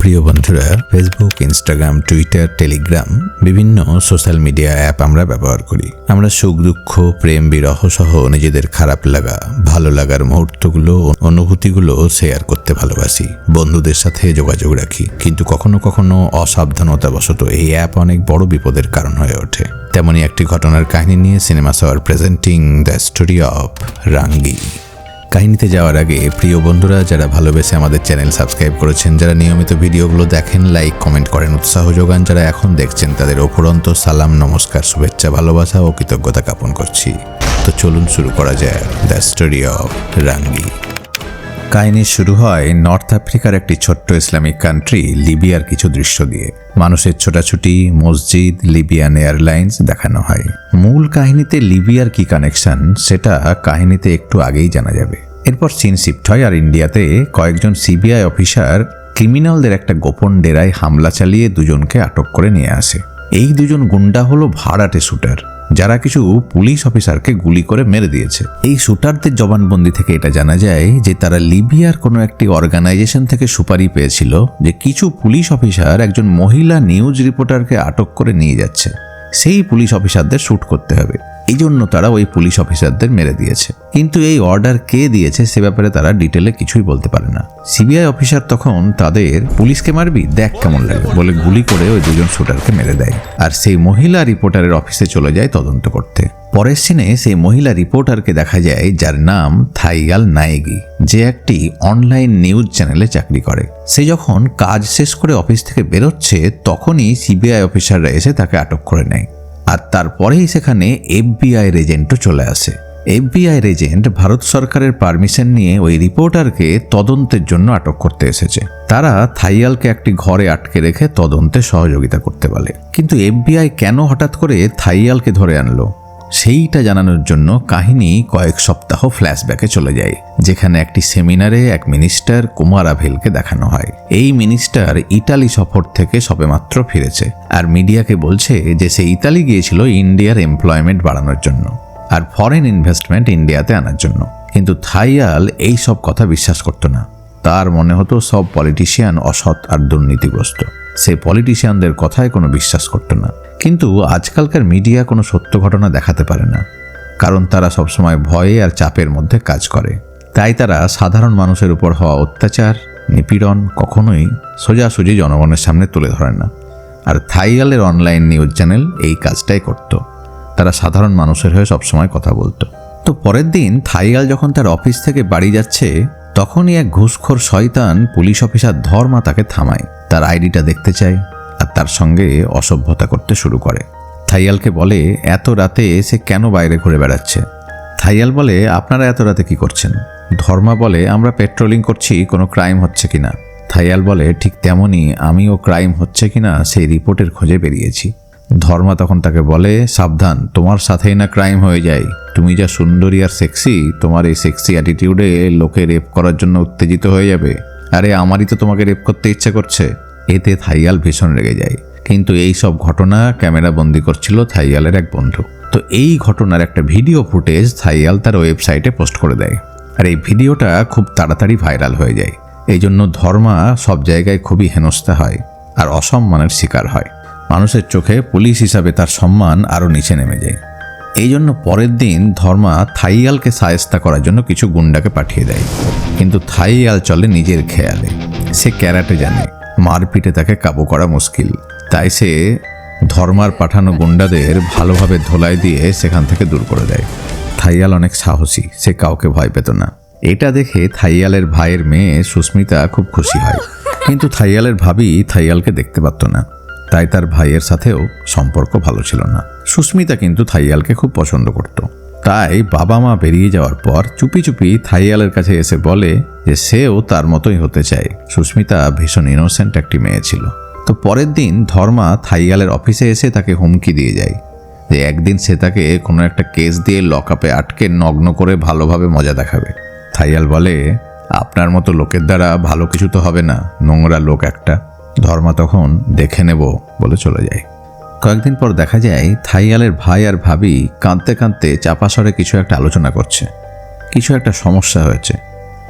প্রিয় বন্ধুরা Facebook Instagram Twitter Telegram বিভিন্ন সোশ্যাল মিডিয়া অ্যাপ আমরা ব্যবহার করি। আমরা সুখ, দুঃখ, প্রেম, বিরহ সহ নিজেদের খারাপ লাগা, ভালো লাগার মুহূর্তগুলো অনুভূতিগুলো শেয়ার করতে ভালোবাসি। বন্ধুদের সাথে যোগাযোগ রাখি। কিন্তু কখনো কখনো অসাবধানতাবশত এই অ্যাপ অনেক বড় বিপদের কারণ হয়ে ওঠে। তেমনই একটি ঘটনার কাহিনী নিয়ে cinema sour presenting the story of Rangi কাহিনীতে যাওয়ার আগে, প্রিয় বন্ধুরা, যারা ভালোবেসে আমাদের চ্যানেল সাবস্ক্রাইব করেছেন, যারা নিয়মিত ভিডিওগুলো দেখেন, লাইক, কমেন্ট করেন, উৎসাহ যোগান যারা এখন দেখছেন, তাদের অফুরন্ত সালাম, নমস্কার, শুভেচ্ছা, ভালোবাসা ও কৃতজ্ঞতা জ্ঞাপন করছি। তো চলুন শুরু করা যায় দ্য স্টোরি অফ রাঙ্গি। কাহিনী শুরু হয় নর্থ আফ্রিকার একটি ছোট্ট ইসলামিক কান্ট্রি লিবিয়ার কিছু দৃশ্য দিয়ে। মানুষের ছোটাছুটি, মসজিদ, লিবিয়ান এয়ারলাইন্স দেখানো হয়। মূল কাহিনীতে লিবিয়ার কি কানেকশন সেটা কাহিনীতে একটু আগেই জানা যাবে। এরপর চীন শিফট হয় আর ইন্ডিয়াতে কয়েকজন সিবিআই অফিসার ক্রিমিনালদের একটা গোপন ডেরায় হামলা চালিয়ে দুজনকে আটক করে নিয়ে আসে। এই দুজন গুন্ডা হলো ভাড়াটে শুটার। যারা কিছু পুলিশ অফিসারকে গুলি করে মেরে দিয়েছে। এই শুটারদের জবানবন্দি থেকে এটা জানা যায় যে তারা লিবিয়ার কোনো একটি অর্গানাইজেশন থেকে সুপারি পেয়েছিল যে কিছু পুলিশ অফিসার একজন মহিলা নিউজ রিপোর্টারকে আটক করে নিয়ে যাচ্ছে। সেই পুলিশ অফিসারদের শ্যুট করতে হবে। এই জন্য তারা ওই পুলিশ অফিসারদের মেরে দিয়েছে। কিন্তু এই অর্ডার কে দিয়েছে সে ব্যাপারে তারা ডিটেলে কিছুই বলতে পারে না। সিবিআই অফিসার তখন তাদের, পুলিশকে মারবি? দেখ কেমন লাগে। বলে গুলি করে ওই দুজন শুটারকে মেরে দেয়। আর সেই মহিলা রিপোর্টারের অফিসে চলে যায় তদন্ত করতে। পরের সিনে সেই মহিলা রিপোর্টারকে দেখা যায় যার নাম থাইগাল নায়েগি। যে একটি অনলাইন নিউজ চ্যানেলে চাকরি করে। সে যখন কাজ শেষ করে অফিস থেকে বেরোচ্ছে, তখনই সিবিআই অফিসাররা এসে তাকে আটক করে নেয়। আর তারপরেই সেখানে এফবিআই এজেন্টও চলে আসে। এফবিআই এজেন্ট ভারত সরকারের পারমিশন নিয়ে ওই রিপোর্টারকে তদন্তের জন্য আটক করতে এসেছে। তারা থাইয়ালকে একটি ঘরে আটকে রেখে তদন্তে সহযোগিতা করতে বলে। কিন্তু এফবিআই কেন হঠাৎ করে থাইয়ালকে ধরে আনলো? সেইটা জানানোর জন্য কাহিনী কয়েক সপ্তাহ ফ্ল্যাশব্যাকে চলে যায়, যেখানে একটি সেমিনারে এক মিনিস্টার কুমার আভেলকে দেখানো হয়। এই মিনিস্টার ইটালি সফর থেকে সবেমাত্র ফিরেছে, আর মিডিয়াকে বলছে যে সে ইতালি গিয়েছিল ইন্ডিয়ার এমপ্লয়মেন্ট বাড়ানোর জন্য, আর ফরেন ইনভেস্টমেন্ট ইন্ডিয়াতে আনার জন্য। কিন্তু থাইয়াল এই সব কথা বিশ্বাস করতো না। তার মনে হতো সব পলিটিশিয়ান অসৎ আর দুর্নীতিগ্রস্ত। সে পলিটিশিয়ানদের কথায় কোনো বিশ্বাস করতো না। কিন্তু আজকালকার মিডিয়া কোনো সত্য ঘটনা দেখাতে পারে না। কারণ তারা সবসময় ভয়ে আর চাপের মধ্যে কাজ করে। তাই তারা সাধারণ মানুষের উপর হওয়া অত্যাচার, নিপীড়ন কখনোই সোজাসুজি জনগণের সামনে তুলে ধরে না। আর থাইগালের অনলাইন নিউজ চ্যানেল এই কাজটাই করত। তারা সাধারণ মানুষের হয়ে সবসময় কথা বলতো। তো পরের দিন থাইগাল যখন তার অফিস থেকে বাড়ি যাচ্ছে, তখনই এক ঘুষখোর শয়তান পুলিশ অফিসার ধর্মা তাকে থামায়। তার আইডিটা দেখতে চায় আর তার সঙ্গে অসভ্যতা করতে শুরু করে। থাইয়ালকে বলে, এত রাতে সে কেন বাইরে ঘুরে বেড়াচ্ছে? থাইয়াল বলে, আপনারা এত রাতে কি করছেন? ধর্মা বলে, আমরা পেট্রোলিং করছি, কোনো ক্রাইম হচ্ছে কি না? থাইয়াল বলে, ঠিক তেমনই, আমিও ক্রাইম হচ্ছে কি না, সেই রিপোর্টের খোঁজে বেরিয়েছি। ধর্মা তখন তাকে বলে, সাবধান, তোমার সাথেই না ক্রাইম হয়ে যায়। তুমি যা সুন্দরী আর সেক্সি তোমার এই সেক্সি অ্যাটিটিউডে লোকে রেপ করার জন্য উত্তেজিত হয়ে যাবে। আরে আমারই তো তোমাকে রেপ করতে ইচ্ছে করছে। এতে থাইয়াল ভীষণ রেগে যায়। কিন্তু এই সব ঘটনা ক্যামেরা বন্দি করছিল থাইয়ালের এক বন্ধু। তো এই ঘটনার একটা ভিডিও ফুটেজ থাইয়াল তার ওয়েবসাইটে পোস্ট করে দেয়। আর এই ভিডিওটা খুব তাড়াতাড়ি ভাইরাল হয়ে যায়। এই জন্য ধর্মা সব জায়গায় খুবই হেনস্থা হয় আর অসম্মানের শিকার হয়। মানুষের চোখে পুলিশ হিসাবে তার সম্মান আরও নিচে নেমে যায়। এই জন্য পরের দিন ধর্মা থাইয়ালকে সায়স্তা করার জন্য কিছু গুন্ডাকে পাঠিয়ে দেয়। কিন্তু থাইয়াল চলে নিজের খেয়ালে। সে ক্যারাটে জানে, মারপিটে তাকে কাবু করা মুশকিল। তাই সে ধর্মার পাঠানো গুন্ডাদের ভালোভাবে ধোলাই দিয়ে সেখান থেকে দূর করে দেয়। থাইয়াল অনেক সাহসী, সে কাউকে ভয় পেত না। এটা দেখে থাইয়ালের ভাইয়ের মেয়ে সুস্মিতা খুব খুশি হয়। কিন্তু থাইয়ালের ভাবি থাইয়ালকে দেখতে পারত না। তাই তার ভাইয়ের সাথেও সম্পর্ক ভালো ছিল না। সুস্মিতা কিন্তু থাইয়ালকে খুব পছন্দ করত। তাই বাবা মা বেরিয়ে যাওয়ার পর চুপি চুপি থাইয়ালের কাছে এসে বলে যে সেও তার মতোই হতে চায়। সুস্মিতা ভীষণ ইনোসেন্ট একটি মেয়ে ছিল। তো পরের দিন ধর্মা থাইয়ালের অফিসে এসে তাকে হুমকি দিয়ে যায়। যে একদিন সে তাকে কোনো একটা কেস দিয়ে লকআপে আটকে নগ্ন করে ভালোভাবে মজা দেখাবে। থাইয়াল বলে, আপনার মতো লোকের দ্বারা ভালো কিছু তো হবে না, নোংরা লোক একটা। ধর্মা তখন দেখে নেব বলে চলে যায়। কয়েকদিন পর দেখা যায়, থাইয়ালের ভাই আর ভাবি কাঁদতে কাঁদতে চাপাসরে কিছু একটা আলোচনা করছে। কিছু একটা সমস্যা হয়েছে।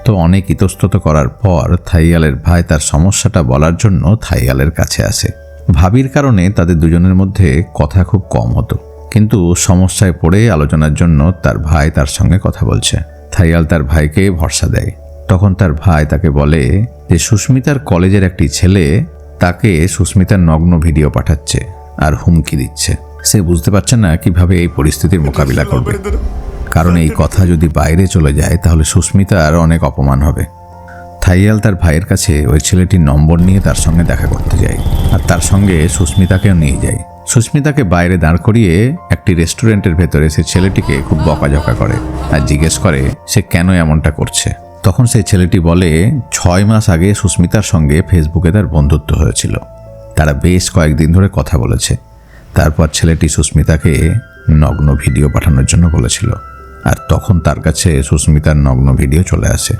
তো অনেক ইতস্তত করার পর থাইয়ালের ভাই তার সমস্যাটা বলার জন্য থাইয়ালের কাছে আসে। ভাবির কারণে তাদের দুজনের মধ্যে কথা খুব কম হতো। কিন্তু সমস্যায় পড়ে আলোচনার জন্য তার ভাই তার সঙ্গে কথা বলছে। থাইয়াল তার ভাইকে ভরসা দেয়। তখন তার ভাই তাকে বলে যে, সুস্মিতার কলেজের একটি ছেলে তাকে সুস্মিতার নগ্ন ভিডিও পাঠাচ্ছে আর হুমকি দিচ্ছে। সে বুঝতে পারছে না কীভাবে এই পরিস্থিতির মোকাবিলা করবে। কারণ এই কথা যদি বাইরে চলে যায়, তাহলে সুস্মিতার অনেক অপমান হবে। থাইয়াল তার ভাইয়ের কাছে ওই ছেলেটির নম্বর নিয়ে তার সঙ্গে দেখা করতে যায় আর তার সঙ্গে সুস্মিতাকেও নিয়ে যায়। সুস্মিতাকে বাইরে দাঁড় করিয়ে একটি রেস্টুরেন্টের ভেতরে সে ছেলেটিকে খুব বকাঝকা করে আর জিজ্ঞেস করে সে কেন এমনটা করছে। তখন সেই ছেলেটি বলে, ছয় মাস আগে সুস্মিতার সঙ্গে ফেসবুকে তার বন্ধুত্ব হয়েছিল। তারা বেশ কয়েকদিন ধরে কথা বলেছে। তারপর ছেলেটি সুস্মিতাকে নগ্ন ভিডিও পাঠানোর জন্য বলেছিল। আর তখন তার কাছে সুস্মিতার নগ্ন ভিডিও চলে আসে।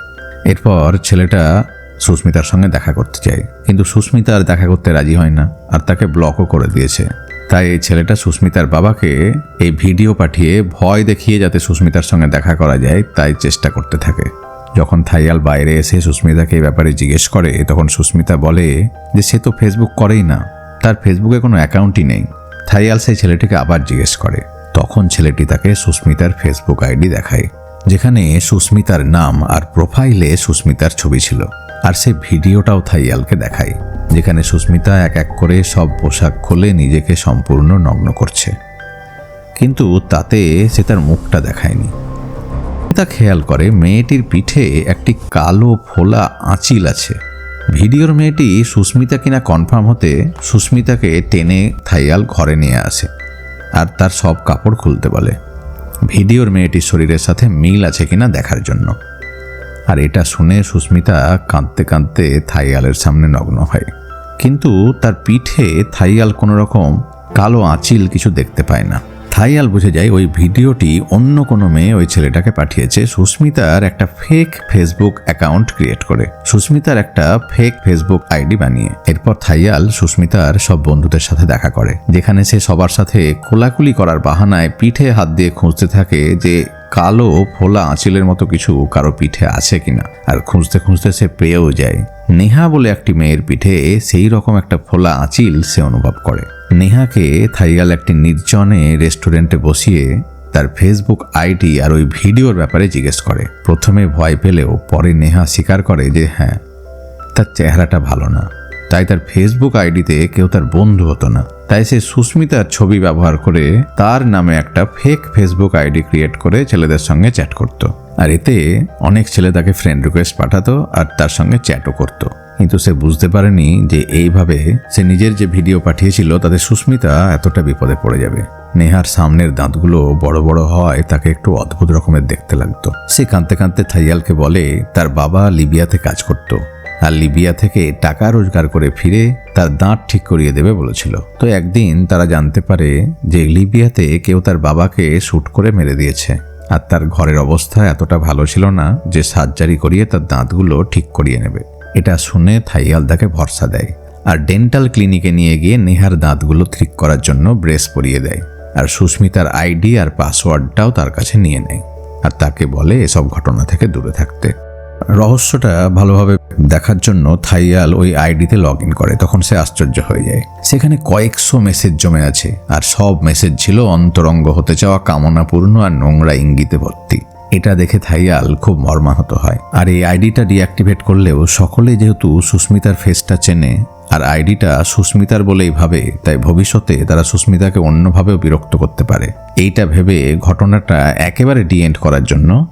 এরপর ছেলেটা সুস্মিতার সঙ্গে দেখা করতে চায় কিন্তু সুস্মিতা আর দেখা করতে রাজি হয় না আর তাকে ব্লকও করে দিয়েছে। তাই এই ছেলেটা সুস্মিতার বাবাকে এই ভিডিও পাঠিয়ে ভয় দেখিয়ে যাতে সুস্মিতার সঙ্গে দেখা করা যায়, তাই চেষ্টা করতে থাকে। যখন থাইয়াল বাইরে এসে সুস্মিতাকে এই ব্যাপারে জিজ্ঞেস করে, তখন সুস্মিতা বলে যে সে তো ফেসবুক করেই না, তার ফেসবুকে কোনো অ্যাকাউন্টই নেই। থাইয়াল সেই ছেলেটিকে আবার জিজ্ঞেস করে। তখন ছেলেটি তাকে সুস্মিতার ফেসবুক আইডি দেখায়, যেখানে সুস্মিতার নাম আর প্রোফাইলে সুস্মিতার ছবি ছিল। আর সে ভিডিওটাও থাইয়ালকে দেখায়, যেখানে সুস্মিতা এক এক করে সব পোশাক খুলে নিজেকে সম্পূর্ণ নগ্ন করছে। কিন্তু তাতে সে তার মুখটা দেখায়নি। তা খেয়াল করে মেয়েটির পিঠে একটি কালো ফোলা আঁচিল আছে। ভিডিওর মেয়েটি সুস্মিতা কিনা কনফার্ম হতে সুস্মিতাকে টেনে থাইয়াল ঘরে নিয়ে আসে আর তার সব কাপড় খুলতে বলে। ভিডিওর মেয়েটির শরীরের সাথে মিল আছে কিনা দেখার জন্য। আর এটা শুনে সুস্মিতা কাঁদতে কাঁদতে থাইয়ালের সামনে নগ্ন হয়। কিন্তু তার পিঠে থাইয়াল কোনো রকম কালো আঁচিল কিছু দেখতে পায় না। থাইয়াল বুঝে যায় ওই ভিডিওটি অন্য কোনো মেয়ে ওই ছেলেটাকে পাঠিয়েছে। সুস্মিতার একটা ফেক ফেসবুক অ্যাকাউন্ট ক্রিয়েট করে। সুস্মিতার একটা ফেক ফেসবুক আইডি বানিয়ে। এরপর থাইয়াল সুস্মিতার সব বন্ধুদের সাথে দেখা করে, যেখানে সে সবার সাথে কোলাকুলি করার বাহানায় পিঠে হাত দিয়ে খুঁজতে থাকে যে কালো ফোলা আঁচিলের মতো কিছু কারও পিঠে আছে কিনা? আর খুঁজতে খুঁজতে সে পেয়েও যায়। নেহা বলে একটি মেয়ের পিঠে সেই রকম একটা ফোলা আঁচিল সে অনুভব করে। নেহাকে থাইয়াল একটি নির্জনে রেস্টুরেন্টে বসিয়ে তার ফেসবুক আইডি আর ওই ভিডিওর ব্যাপারে জিজ্ঞেস করে। প্রথমে ভয় পেলেও পরে নেহা স্বীকার করে যে হ্যাঁ তার চেহারাটা ভালো না। তাই তার ফেসবুক আইডিতে কেউ তার বন্ধু হতো না। তাই সে সুস্মিতার ছবি ব্যবহার করে তার নামে একটা ফেক ফেসবুক আইডি ক্রিয়েট করে ছেলেদের সঙ্গে চ্যাট করত। আর এতে অনেক ছেলে তাকে ফ্রেন্ড রিকোয়েস্ট পাঠাতো আর তার সঙ্গে চ্যাটও করতো। কিন্তু সে বুঝতে পারেনি যে এইভাবে সে নিজের যে ভিডিও পাঠিয়েছিল, তাতে সুস্মিতা এতটা বিপদে পড়ে যাবে। নেহার সামনের দাঁতগুলো বড় বড় হয়, তাকে একটু অদ্ভুত রকমের দেখতে লাগতো। সে কাঁদতে কাঁদতে থাইয়ালকে বলে, তার বাবা লিবিয়াতে কাজ করত। আর লিবিয়া থেকে টাকা রোজগার করে ফিরে তার দাঁত ঠিক করিয়ে দেবে বলেছিল। তো একদিন তারা জানতে পারে যে লিবিয়াতে কেউ তার বাবাকে শ্যুট করে মেরে দিয়েছে। আর তার ঘরের অবস্থা এতটা ভালো ছিল না যে সার্জারি করিয়ে তার দাঁতগুলো ঠিক করিয়ে নেবে। এটা শুনে থাইয়াল তাকে ভরসা দেয় আর ডেন্টাল ক্লিনিকে নিয়ে গিয়ে নেহার দাঁতগুলো ঠিক করার জন্য ব্রেস পরিয়ে দেয়। আর সুস্মিতার আইডি আর পাসওয়ার্ডটাও তার কাছে নিয়ে নেয়। আর তাকে বলে এসব ঘটনা থেকে দূরে থাকতে। রহস্যটা ভালোভাবে দেখার জন্য থাইয়াল ওই আইডিতে লগ ইন করে, তখন সে আশ্চর্য হয়ে যায়। সেখানে কয়েকশো মেসেজ জমে আছে, আর সব মেসেজ ছিল অন্তরঙ্গ হতে চাওয়া কামনাপূর্ণ আর নোংরা ইঙ্গিতে ভর্তি। এটা দেখে থাইয়াল খুব মর্মাহত হয়। আর এই আইডিটা ডিঅ্যাক্টিভেট করলেও সকলে যেহেতু সুস্মিতার ফেসটা চেনে, আর আইডিটা সুস্মিতার বলেই ভাবে, তাই ভবিষ্যতে তারা সুস্মিতাকে অন্যভাবেও বিরক্ত করতে পারে। এইটা ভেবে ঘটনাটা একেবারে ডিএন্ড করার জন্য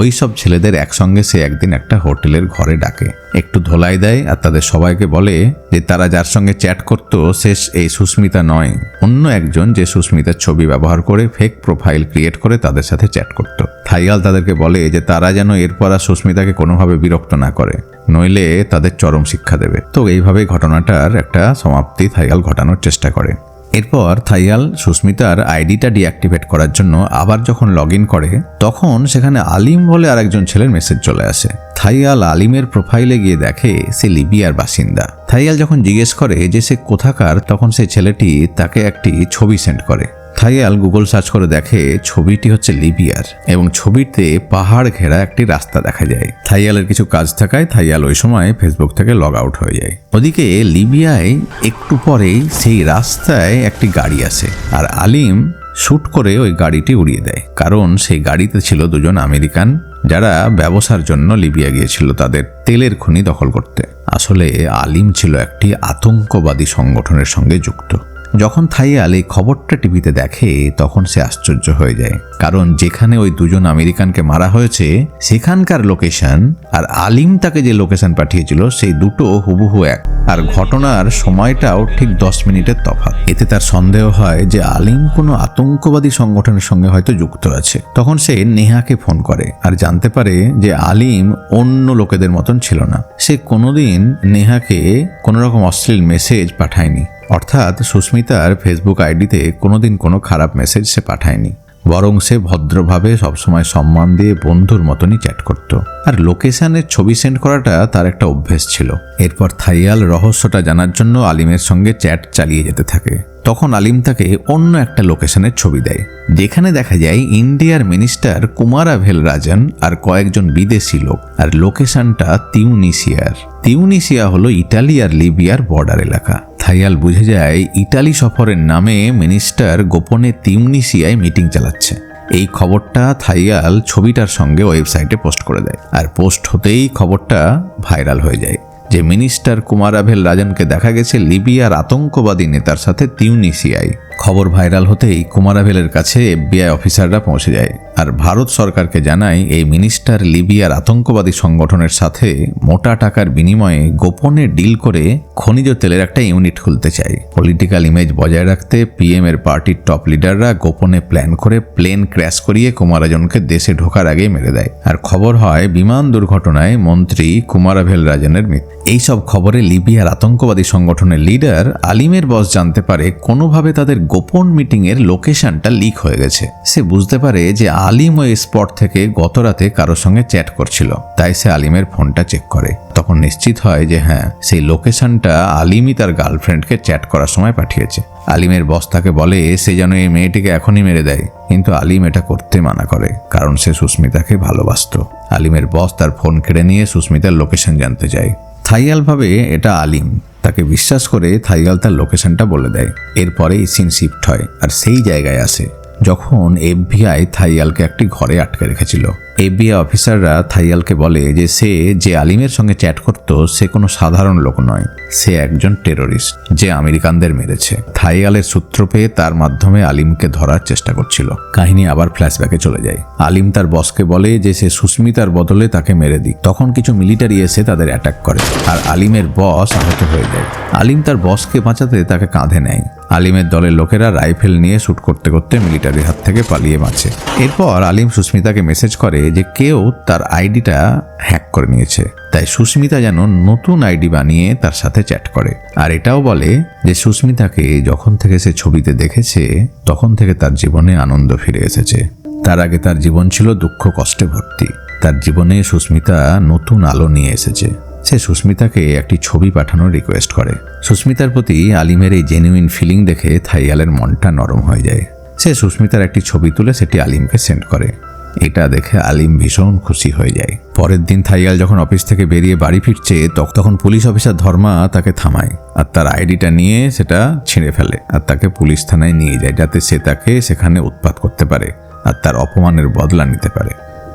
ওই সব ছেলেদের একসঙ্গে সে একদিন একটা হোটেলের ঘরে ডাকে। একটু ধোলাই দেয় আর তাদের সবাইকে বলে যে, তারা যার সঙ্গে চ্যাট করত শেষ এই সুস্মিতা নয়। অন্য একজন যে সুস্মিতার ছবি ব্যবহার করে ফেক প্রোফাইল ক্রিয়েট করে তাদের সাথে চ্যাট করত। থাইয়াল তাদেরকে বলে যে, তারা যেন এরপর আর সুস্মিতাকে কোনোভাবে বিরক্ত না করে, নইলে তাদের চরম শিক্ষা দেবে। তো এইভাবে ঘটনাটার একটা সমাপ্তি থাইয়াল ঘটানোর চেষ্টা করে। এরপর থাইয়াল সুস্মিতার আইডিটা ডিঅ্যাক্টিভেট করার জন্য আবার যখন লগ করে, তখন সেখানে আলিম বলে আরেকজন ছেলের মেসেজ চলে আসে। থাইয়াল আলিমের প্রোফাইলে গিয়ে দেখে সে লিবিয়ার বাসিন্দা। থাইয়াল যখন জিজ্ঞেস করে যে সে কোথাকার, তখন সে ছেলেটি তাকে একটি ছবি সেন্ড করে। থাইয়াল গুগল সার্চ করে দেখে ছবিটি হচ্ছে লিবিয়ার এবং ছবিতে পাহাড় ঘেরা একটি রাস্তা দেখা যায়। থাইয়ালের কিছু কাজ থাকায় থাইয়াল ওই সময় ফেসবুক থেকে লগ আউট হয়ে যায়। ওদিকে লিবিয়ায় একটু পরেই সেই রাস্তায় একটি গাড়ি আসে আর আলিম শ্যুট করে ওই গাড়িটি উড়িয়ে দেয়। কারণ সেই গাড়িতে ছিল দুজন আমেরিকান যারা ব্যবসার জন্য লিবিয়া গিয়েছিল তাদের তেলের খনি দখল করতে। আসলে আলিম ছিল একটি আতঙ্কবাদী সংগঠনের সঙ্গে যুক্ত। যখন থাইয়াল এই খবরটা টিভিতে দেখে, তখন সে আশ্চর্য হয়ে যায়। কারণ যেখানে ওই দুজন আমেরিকানকে মারা হয়েছে, সেখানকার লোকেশন আর আলিম তাকে যে লোকেশন পাঠিয়েছিল, সেই দুটো হুবহু এক। আর ঘটনার সময়টাও ঠিক দশ মিনিটের তফাৎ। এতে তার সন্দেহ হয় যে আলিম কোনো আতঙ্কবাদী সংগঠনের সঙ্গে হয়তো যুক্ত আছে। তখন সে নেহাকে ফোন করে আর জানতে পারে যে আলিম অন্য লোকেদের মতন ছিল না। সে কোনোদিন নেহাকে কোনো রকম অশ্লীল মেসেজ পাঠায়নি। অর্থাৎ সুস্মিতার ফেসবুক আইডিতে কোনোদিন কোনো খারাপ মেসেজ সে পাঠায়নি। বরং সে ভদ্রভাবে সবসময় সম্মান দিয়ে বন্ধুর মতনই চ্যাট করত। আর লোকেশানের ছবি সেন্ড করাটা তার একটা অভ্যেস ছিল। এরপর থাইয়াল রহস্যটা জানার জন্য আলিমের সঙ্গে চ্যাট চালিয়ে যেতে থাকে। তখন আলিম তাকে অন্য একটা লোকেশনের ছবি দেয়, যেখানে দেখা যায় ইন্ডিয়ার মিনিস্টার কুমারাভেল রাজন আর কয়েকজন বিদেশি লোক, আর লোকেশনটা তিউনিসিয়ার। তিউনিসিয়া হলো ইটালি আর লিবিয়ার বর্ডার এলাকা। থাইয়াল বুঝে যায়, ইটালি সফরের নামে মিনিস্টার গোপনে তিউনিসিয়ায় মিটিং চালাচ্ছে। এই খবরটা থাইয়াল ছবিটার সঙ্গে ওয়েবসাইটে পোস্ট করে দেয়, আর পোস্ট হতেই খবরটা ভাইরাল হয়ে যায়। যে মিনিস্টার কুমারাভেল রাজনকে দেখা গেছে লিবিয়ার আতঙ্কবাদী নেতার সাথে তিউনিসিয়ায়। খবর ভাইরাল হতেই কুমারাভেলের কাছে এফবিআই অফিসাররা পৌঁছে যায়। আর ভারত সরকারকে জানায়, এই মিনিস্টার লিবিয়ার আতঙ্কবাদী সংগঠনের সাথে মোটা টাকার বিনিময়ে গোপনে ডিল করে খনিজ তেলের একটা ইউনিট খুলতে চায়। পলিটিক্যাল ইমেজ বজায় রাখতে পিএম এর পার্টির টপ লিডাররা গোপনে প্ল্যান করে প্লেন ক্র্যাশ করিয়ে কুমারাজনকে দেশে ঢোকার আগেই মেরে দেয়। আর খবর হয়, বিমান দুর্ঘটনায় মন্ত্রী কুমারাভেল রাজনের মৃত্যু। এইসব খবরে লিবিয়ার আতঙ্কবাদী সংগঠনের লিডার আলিমের বস জানতে পারে, কোনোভাবে তাদের গোপন মিটিংয়ের লোকেশনটা লিক হয়ে গেছে। সে বুঝতে পারে যে আলিম ওই স্পট থেকে গত রাতে কারোর সঙ্গে চ্যাট করছিল, তাই সে আলিমের ফোনটা চেক করে। তখন নিশ্চিত হয় যে হ্যাঁ সেই লোকেশনটা আলিমই তার গার্লফ্রেন্ডকে চ্যাট করার সময় পাঠিয়েছে। আলিমের বস তাকে বলে, সে যেন এই মেয়েটিকে এখনই মেরে দেয়। কিন্তু আলিম এটা করতে মানা করে, কারণ সে সুস্মিতাকে ভালোবাসত। আলিমের বস তার ফোন কেড়ে নিয়ে সুস্মিতার লোকেশন জানতে চায় থাইয়াল ভাবে এটা আলিম। তাকে বিশ্বাস করে থাইয়াল তার লোকেশনটা বলে দেয়। এরপরে সিন শিফট হয় আর সেই জায়গায় আসে, যখন এফবিআই থাইয়ালকে একটি ঘরে আটকে রেখেছিল। এফবিআই অফিসাররা থাইয়ালকে বলে যে সে যে আলিমের সঙ্গে চ্যাট করত, সে কোনো সাধারণ লোক নয়। সে একজন টেরোরিস্ট, যে আমেরিকানদের মেরেছে। থাইয়ালের সূত্র পেয়ে তার মাধ্যমে আলিমকে ধরার চেষ্টা করছিল। কাহিনী আবার ফ্ল্যাশব্যাকে চলে যায়। আলিম তার বসকে বলে যে সে সুস্মিতার বদলে তাকে মেরে দিক। তখন কিছু মিলিটারি এসে তাদের অ্যাটাক করে, আর আলিমের বস আহত হয়ে যায়। আলিম তার বসকে বাঁচাতে তাকে কাঁধে নেয়। আলিমের দলের লোকেরা রাইফেল নিয়ে শ্যুট করতে করতে মিলিটারির হাত থেকে পালিয়ে বাঁচে। এরপর আলিম সুস্মিতাকে মেসেজ করে যে কেউ তার আইডিটা হ্যাক করে নিয়েছে। তাই সুস্মিতা যেন নতুন আইডি বানিয়ে তার সাথে চ্যাট করে। আর এটাও বলে যে সুস্মিতাকে যখন থেকে সে ছবিতে দেখেছে, তখন থেকে তার জীবনে আনন্দ ফিরে এসেছে। তার আগে তার জীবন ছিল দুঃখ, কষ্টে ভর্তি। তার জীবনে সুস্মিতা নতুন আলো নিয়ে এসেছে। সে সুস্মিতাকে একটি ছবি পাঠানোর রিকোয়েস্ট করে। সুস্মিতার প্রতি আলিমের এই জেনুইন ফিলিং দেখে থাইয়ালের মনটা নরম হয়ে যায়। সে সুস্মিতার একটি ছবি তুলে সেটি আলিমকে সেন্ড করে। এটা দেখে আলিম ভীষণ খুশি হয়ে যায়। পরের দিন থাইয়াল যখন অফিস থেকে বেরিয়ে বাড়ি ফিরছে তখন পুলিশ অফিসার ধর্মা তাকে থামায় আর তার আইডিটা নিয়ে সেটা ছিঁড়ে ফেলে আর তাকে পুলিশ থানায় নিয়ে যায় যাতে সে তাকে সেখানে উৎপাত করতে পারে আর তার অপমানের বদলা নিতে পারে।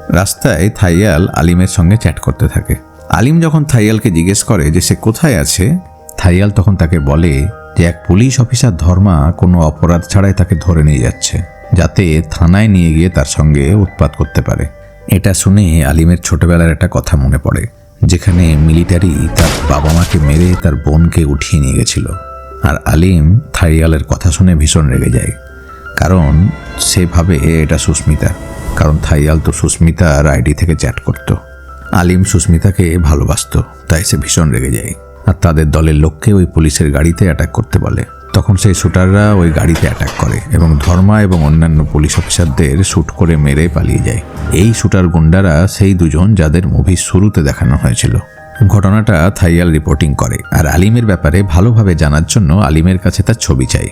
রাস্তায় থাইয়াল আলিমের সঙ্গে চ্যাট করতে থাকে। আলিম যখন থাইয়ালকে জিজ্ঞেস করে যে সে কোথায় আছে, থাইয়াল তখন তাকে বলে যে এক পুলিশ অফিসার ধর্মা কোনো অপরাধ ছাড়াই তাকে ধরে নিয়ে যাচ্ছে। যাতে থানায় নিয়ে গিয়ে তার সঙ্গে উৎপাত করতে পারে। এটা শুনে আলিমের ছোটবেলার একটা কথা মনে পড়ে, যেখানে মিলিটারি তার বাবা মাকে মেরে তার বোনকে উঠিয়ে নিয়ে গেছিল। আর আলিম থাইয়ালের কথা শুনে ভীষণ রেগে যায়। কারণ সে ভাবে এটা সুস্মিতা, কারণ থাইয়াল তো সুস্মিতার আইডি থেকে চ্যাট করতো। আলিম সুস্মিতাকে ভালোবাসত, তাই সে ভীষণ রেগে যায়। আর তাদের দলের লোককে ওই পুলিশের গাড়িতে অ্যাটাক করতে বলে। তখন সেই শুটাররা ওই গাড়িতে অ্যাটাক করে এবং ধর্মা এবং অন্যান্য পুলিশ অফিসারদের শ্যুট করে মেরে পালিয়ে যায়। এই শুটার গুন্ডারা সেই দুজন যাদের মুভির শুরুতে দেখানো হয়েছিল। ঘটনাটা থাইয়াল রিপোর্টিং করে আর আলিমের ব্যাপারে ভালোভাবে জানার জন্য আলিমের কাছে তার ছবি চাই।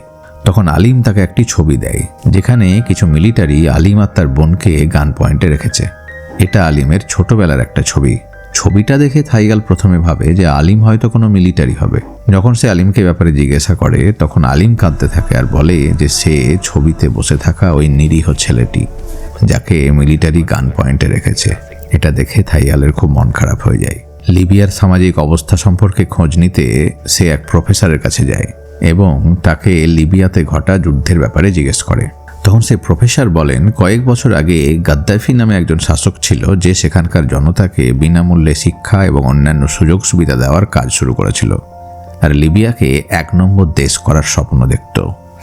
তখন আলিম তাকে একটি ছবি দেয়, যেখানে কিছু মিলিটারি আলিম আর তার বোনকে গান পয়েন্টে রেখেছে। এটা আলিমের ছোটবেলার একটা ছবি। ছবিটা দেখে থাইগাল প্রথমে ভাবে যে আলিম হয়তো কোনো মিলিটারি হবে। যখন সে আলিমকে ব্যাপারে জিজ্ঞাসা করে, তখন আলিম কাঁদতে থাকে আর বলে যে সে ছবিতে বসে থাকা ওই নিরীহ ছেলেটি, যাকে মিলিটারি গান পয়েন্টে রেখেছে। এটা দেখে থাইয়ালের খুব মন খারাপ হয়ে যায়। লিবিয়ার সামাজিক অবস্থা সম্পর্কে খোঁজ নিতে সে এক প্রফেসরের কাছে যায় এবং তাকে লিবিয়াতে ঘটা যুদ্ধের ব্যাপারে জিজ্ঞেস করে। তখন সেই প্রফেসর বলেন, কয়েক বছর আগে গাদ্দাফি নামে একজন শাসক ছিল যে সেখানকার জনতাকে বিনামূল্যে শিক্ষা এবং অন্যান্য সুযোগ সুবিধা দেওয়ার কাজ শুরু করেছিল। আর লিবিয়াকে এক নম্বর দেশ করার স্বপ্ন দেখত।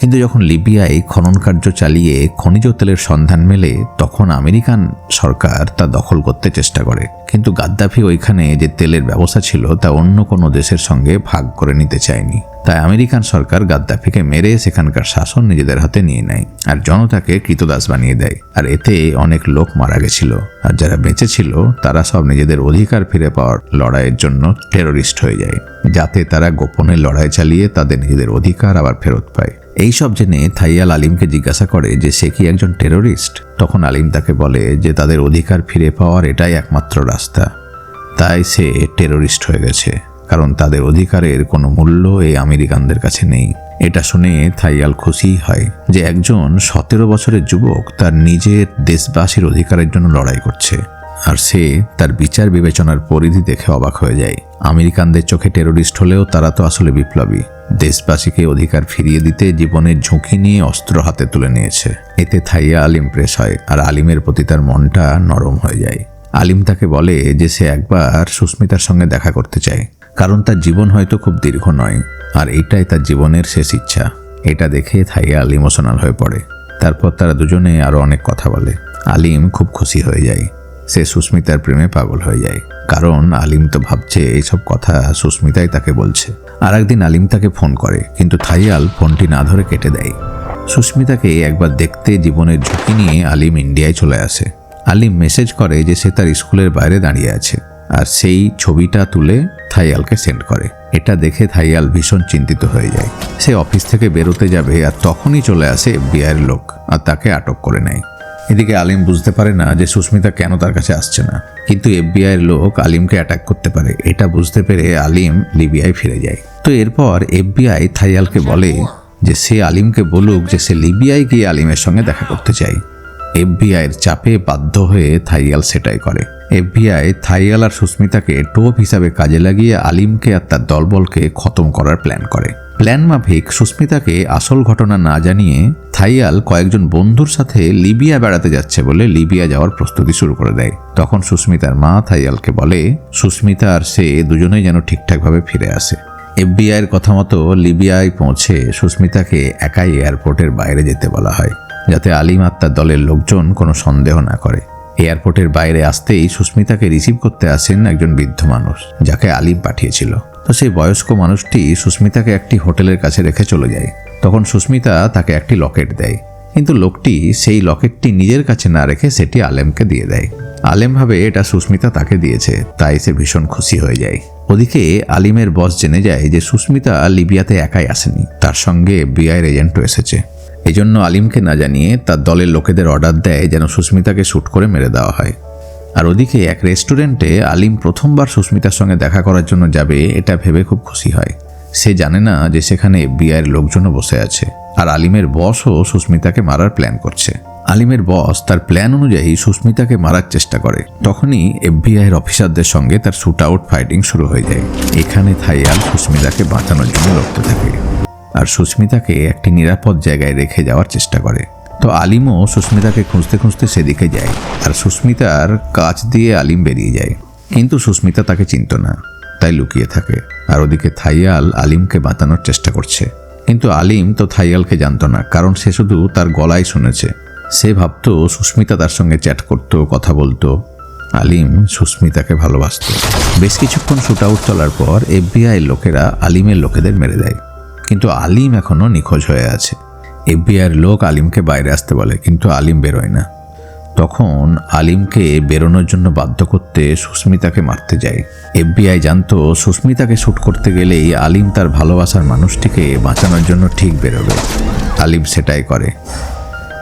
কিন্তু যখন লিবিয়ায় খনন কার্য চালিয়ে খনিজ তেলের সন্ধান মেলে, তখন আমেরিকান সরকার তা দখল করতে চেষ্টা করে। কিন্তু গাদ্দাফি ওইখানে যে তেলের ব্যবস্থা ছিল, তা অন্য কোনো দেশের সঙ্গে ভাগ করে নিতে চায়নি। তাই আমেরিকান সরকার গাদ্দাফিকে মেরে সেখানকার শাসন নিজেদের হাতে নিয়ে নেয় আর জনতাকে কৃতদাস বানিয়ে দেয়। আর এতে অনেক লোক মারা গেছিল। আর যারা বেঁচে ছিল, তারা সব নিজেদের অধিকার ফিরে পাওয়ার লড়াইয়ের জন্য টেরোরিস্ট হয়ে যায়। যাতে তারা গোপনে লড়াই চালিয়ে তাদের নিজেদের অধিকার আবার ফেরত পায়। এইসব জেনে থাইয়াল আলিমকে জিজ্ঞাসা করে যে সে কি একজন টেরোরিস্ট? তখন আলিম তাকে বলে যে তাদের অধিকার ফিরে পাওয়ার এটাই একমাত্র রাস্তা। তাই সে টেরোরিস্ট হয়ে গেছে, কারণ তাদের অধিকারের কোনো মূল্য এই আমেরিকানদের কাছে নেই। এটা শুনে থাইয়াল খুশি হয় যে একজন সতেরো বছরের যুবক তার নিজের দেশবাসীর অধিকারের জন্য লড়াই করছে। আর সে তার বিচার বিবেচনার পরিধি দেখে অবাক হয়ে যায়। আমেরিকানদের চোখে টেরোরিস্ট হলেও তারা তো আসলে বিপ্লবী। দেশবাসীকে অধিকার ফিরিয়ে দিতে জীবনের ঝুঁকি নিয়ে অস্ত্র হাতে তুলে নিয়েছে। এতে থাইয়া আলিম প্রেস হয় আর আলিমের প্রতি তার মনটা নরম হয়ে যায়। আলিম তাকে বলে যে সে একবার সুস্মিতার সঙ্গে দেখা করতে চায়, কারণ তার জীবন হয়তো খুব দীর্ঘ নয়, আর এটাই তার জীবনের শেষ ইচ্ছা। এটা দেখে থাইয়া আল ইমোশনাল হয়ে পড়ে। তারপর তারা দুজনে আরও অনেক কথা বলে। আলিম খুব খুশি হয়ে যায়। সে সুস্মিতার প্রেমে পাগল হয়ে যায়। কারণ আলিম তো ভাবছে এইসব কথা সুস্মিতাই তাকে বলছে। আর একদিন আলিম তাকে ফোন করে, কিন্তু থাইয়াল ফোনটি না ধরে কেটে দেয়। সুস্মিতাকে একবার দেখতে জীবনের ঝুঁকি নিয়ে আলিম ইন্ডিয়ায় চলে আসে। আলিম মেসেজ করে যে সে তার স্কুলের বাইরে দাঁড়িয়ে আছে, আর সেই ছবিটা তুলে থাইয়ালকে সেন্ড করে। এটা দেখে থাইয়াল ভীষণ চিন্তিত হয়ে যায়। সে অফিস থেকে বেরোতে যাবে আর তখনই চলে আসে এফবিআইয়ের লোক, আর তাকে আটক করে নেয়। এদিকে আলিম বুঝতে পারে না যে সুস্মিতা কেন তার কাছে আসছে না। কিন্তু এফবিআইয়ের লোক আলিমকে অ্যাটাক করতে পারে। এটা বুঝতে পেরে আলিম লিবিয়ায় ফিরে যায়। তো এরপর এফবিআই থাইয়ালকে বলে যে সে আলিমকে বলুক যে সে লিবিয়ায় গিয়ে আলিমের সঙ্গে দেখা করতে চায় এফবিআইয়ের চাপে বাধ্য হয়ে থাইয়াল সেটাই করে। এফবিআই থাইয়াল আর সুস্মিতাকে টোপ হিসাবে কাজে লাগিয়ে আলিমকে আর তার দলবলকে খতম করার প্ল্যান করে। প্ল্যান মাফিক সুস্মিতাকে আসল ঘটনা না জানিয়ে থাইয়াল কয়েকজন বন্ধুর সাথে লিবিয়া বেড়াতে যাচ্ছে বলে লিবিয়া যাওয়ার প্রস্তুতি শুরু করে দেয়। তখন সুস্মিতার মা থাইয়ালকে বলে, সুস্মিতা আর সে দুজনেই যেন ঠিকঠাকভাবে ফিরে আসে। এফবিআইয়ের কথা মতো লিবিয়ায় পৌঁছে সুস্মিতাকে একাই এয়ারপোর্টের বাইরে যেতে বলা হয়, যাতে আলিম আত্মার দলের লোকজন কোনো সন্দেহ না করে। এয়ারপোর্টের বাইরে আসতেই সুস্মিতাকে রিসিভ করতে আসেন একজন বৃদ্ধ মানুষ, যাকে আলিম পাঠিয়েছিল। তো সেই বয়স্ক মানুষটি সুস্মিতাকে একটি হোটেলের কাছে রেখে চলে যায়। তখন সুস্মিতা তাকে একটি লকেট দেয়। কিন্তু লোকটি সেই লকেটটি নিজের কাছে না রেখে সেটি আলেমকে দিয়ে দেয়। আলেম ভাবে এটা সুস্মিতা তাকে দিয়েছে, তাই সে ভীষণ খুশি হয়ে যায়। ওদিকে আলিমের বস জেনে যায় যে সুস্মিতা লিবিয়াতে একাই আসেনি, তার সঙ্গে বিআইয়ের এজেন্টও এসেছে। এজন্য আলিমকে না জানিয়ে তার দলের লোকেদের অর্ডার দেয় যেন সুস্মিতাকে শ্যুট করে মেরে দেওয়া হয়। আর ওদিকে এক রেস্টুরেন্টে আলিম প্রথমবার সুস্মিতার সঙ্গে দেখা করার জন্য যাবে, এটা ভেবে খুব খুশি হয়। সে জানে না যে সেখানে এফবিআইয়ের লোকজনও বসে আছে। আর আলিমের বসও সুস্মিতাকে মারার প্ল্যান করছে। আলিমের বস তার প্ল্যান অনুযায়ী সুস্মিতাকে মারার চেষ্টা করে। তখনই এফবিআইয়ের অফিসারদের সঙ্গে তার শুট আউট ফাইটিং শুরু হয়ে যায়। এখানে থাইয়াল সুস্মিতাকে বাঁচানোর জন্য লড়তে থাকে। আর সুস্মিতাকে একটি নিরাপদ জায়গায় রেখে যাওয়ার চেষ্টা করে। তো আলিমও সুস্মিতাকে খুঁজতে খুঁজতে সেদিকে যায় আর সুস্মিতার কাছ দিয়ে আলিম বেরিয়ে যায়। কিন্তু সুস্মিতা তাকে চিনত না, তাই লুকিয়ে থাকে আর ওদিকে থাইয়াল আলিমকে বাঁচানোর চেষ্টা করছে। কিন্তু আলিম তো থাইয়ালকে জানতো না, কারণ সে শুধু তার গলায় শুনেছে। সে ভাবতো সুস্মিতা তার সঙ্গে চ্যাট করতো, কথা বলতো। আলিম সুস্মিতাকে ভালোবাসত। বেশ কিছুক্ষণ শুট আউট চলার পর এফবিআই লোকেরা আলিমের লোকেদের মেরে দেয়। কিন্তু আলিম এখনও নিখোঁজ হয়ে আছে। এফবিআইয়ের লোক আলিমকে বাইরে আসতে বলে, কিন্তু আলিম বেরোয় না। তখন আলিমকে বেরোনোর জন্য বাধ্য করতে সুস্মিতাকে মারতে যায়। এফবিআই জানতো, সুস্মিতাকে শ্যুট করতে গেলেই আলিম তার ভালোবাসার মানুষটিকে বাঁচানোর জন্য ঠিক বেরোবে। আলিম সেটাই করে।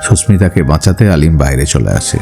সুস্মিতাকে বাঁচাতে আলিম বাইরে চলে আসে,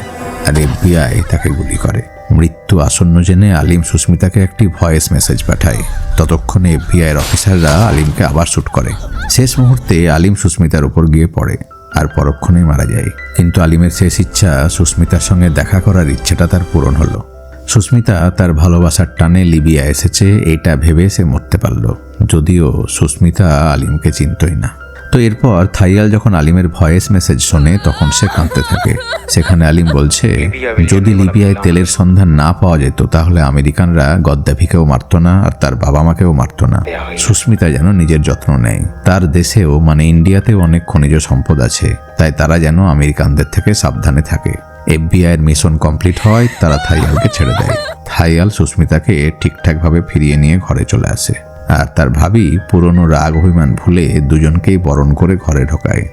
আর এফবিআই তাকে গুলি করে। মৃত্যু আসন্ন জেনে আলিম সুস্মিতাকে একটি ভয়েস মেসেজ পাঠায়। ততক্ষণে এফবিআইয়ের অফিসাররা আলিমকে আবার শ্যুট করে। শেষ মুহূর্তে আলিম সুস্মিতার উপর গিয়ে পড়ে আর পরক্ষণেই মারা যায়। কিন্তু আলিমের শেষ ইচ্ছা সুস্মিতার সঙ্গে দেখা করার ইচ্ছাটা তার পূরণ হলো। সুস্মিতা তার ভালোবাসার টানে লিবিয়া এসেছে, এটা ভেবে সে মরতে পারল। যদিও সুস্মিতা আলিমকে চিনতই না। তো এরপর থাইয়াল যখন আলিমের ভয়েস মেসেজ শোনে, তখন সে কাঁদতে থাকে। সেখানে আলিম বলছে, যদি লিবিয়ায় তেলের সন্ধান না পাওয়া যেত, তাহলে আমেরিকানরা গদ্দাফিকেও মারতো না আর তার বাবা মাকেও মারতো না। সুস্মিতা যেন নিজের যত্ন নেয়। তার দেশেও মানে ইন্ডিয়াতেও অনেক খনিজ সম্পদ আছে। তাই তারা যেন আমেরিকানদের থেকে সাবধানে থাকে। এফবিআইয়ের মিশন কমপ্লিট হয়, তারা থাইয়ালকে ছেড়ে দেয়। থাইয়াল সুস্মিতাকে ঠিকঠাকভাবে ফিরিয়ে নিয়ে ঘরে চলে আসে। আর তার ভাবি পুরনো রাগ অভিমান ভুলে দুজনকেই বরণ করে ঘরে ঢোকায়।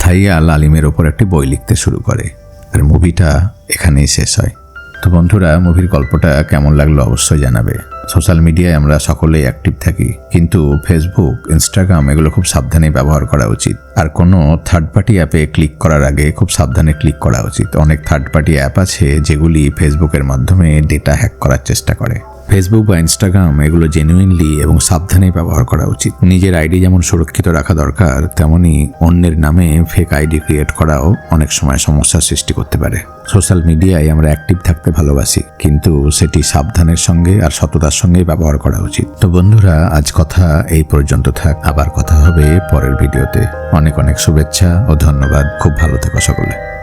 থাইয়া লালিমের ওপর একটি বই লিখতে শুরু করে আর মুভিটা এখানেই শেষ হয়। তো বন্ধুরা, মুভির গল্পটা কেমন লাগল অবশ্যই জানাবে। সোশ্যাল মিডিয়ায় আমরা সকলেই অ্যাক্টিভ থাকি, কিন্তু ফেসবুক ইনস্টাগ্রাম এগুলো খুব সাবধানে ব্যবহার করা উচিত। আর কোনো থার্ড পার্টি অ্যাপে ক্লিক করার আগে খুব সাবধানে ক্লিক করা উচিত। অনেক থার্ড পার্টি অ্যাপ আছে যেগুলি ফেসবুকের মাধ্যমে ডেটা হ্যাক করার চেষ্টা করে। ফেসবুক বা ইনস্টাগ্রাম এগুলো জেনুইনলি এবং সাবধানে ব্যবহার করা উচিত। নিজের আইডি যেমন সুরক্ষিত রাখা দরকার, তেমনি অন্যের নামে ফেক আইডি ক্রিয়েট করাও অনেক সময় সমস্যার সৃষ্টি করতে পারে। সোশ্যাল মিডিয়ায় আমরা অ্যাক্টিভ থাকতে ভালোবাসি, কিন্তু সেটি সাবধানের সঙ্গে আর সততার সঙ্গে ব্যবহার করা উচিত। তো বন্ধুরা, আজ কথা এই পর্যন্ত থাক। আবার কথা হবে পরের ভিডিওতে অনেক অনেক শুভেচ্ছা ও ধন্যবাদ। খুব ভালো থেকো সকলে।